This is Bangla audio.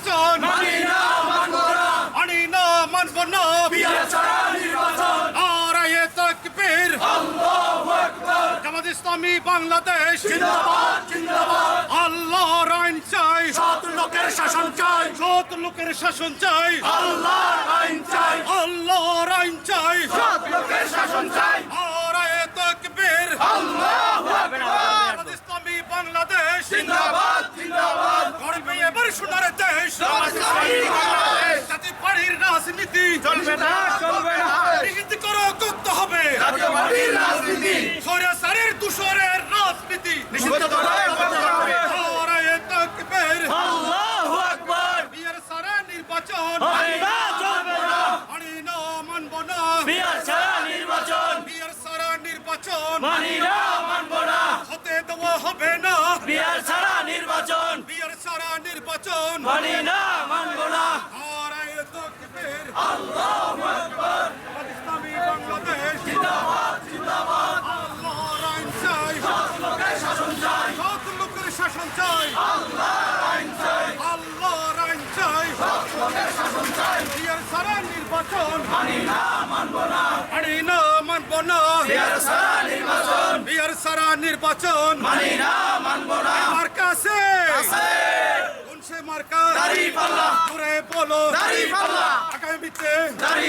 নির্বাচন। মানি না মানব না। মানি না মানব না। বিয়ার ছাড়া নির্বাচন। নারায়ে তাকবীর। আল্লাহু আকবার। জামাত ইসলামী বাংলাদেশ। জিন্দাবাদ জিন্দাবাদ। আল্লাহর আইন চাই। সৎ লোকের শাসন চাই। সৎ লোকের শাসন চাই। আল্লাহর আইন চাই। আল্লাহর আইন চাই। সৎ লোকের শাসন চাই নারায়ে তাকবীর আল্লাহু আকবার জামাত ইসলামী বাংলাদেশ জিন্দাবাদ জিন্দাবাদ গর্বে এবার সোনার দেশ জামাত ইসলামী বাংলাদেশ জাতি পাড়ির রাজনীতি চলবে না চলবে না। রাজনীতি করো করতে হবে। জাতীয় পার্টির রাজনীতি সৈরাচারের দুশোরের রাজনীতি। নিষিদ্ধ করা হবে। নারায়ে তাকবীর। আল্লাহু আকবার। বিয়ের সারা নির্বাচন। মানি না চলবে না। না মানব না। বিয়ার ছাড়া নির্বাচন। বিয়ের সারা নির্বাচন। মানি না মানব না। হতে দেওয়া হবে না। বিয়ার ছাড়া নির্বাচন। বিয়ের সারা নির্বাচন। মানি না মানব না নারায়ে তাকবীর আল্লাহু আকবার ইসলামী বাংলাদেশ জিন্দাবাদ জিন্দাবাদ আল্লাহর আইন চাই লোকের শাসন চাই সৎ লোকের শাসন চাই আল্লাহর আইন চাই আল্লাহর আইন চাই লোকের শাসন চাই বিয়ের সারা নির্বাচন মানি না মানব না। মানি না মানব না। বিয়ার ছাড়া নির্বাচন বিয়ের সারা নির্বাচন। মানি না মানব না। মার্কা আছে আছে কোন সে মার্কা দাড়ি পাল্লা। করে বলো। দাড়ি পাল্লা। আগামীতে দাড়ি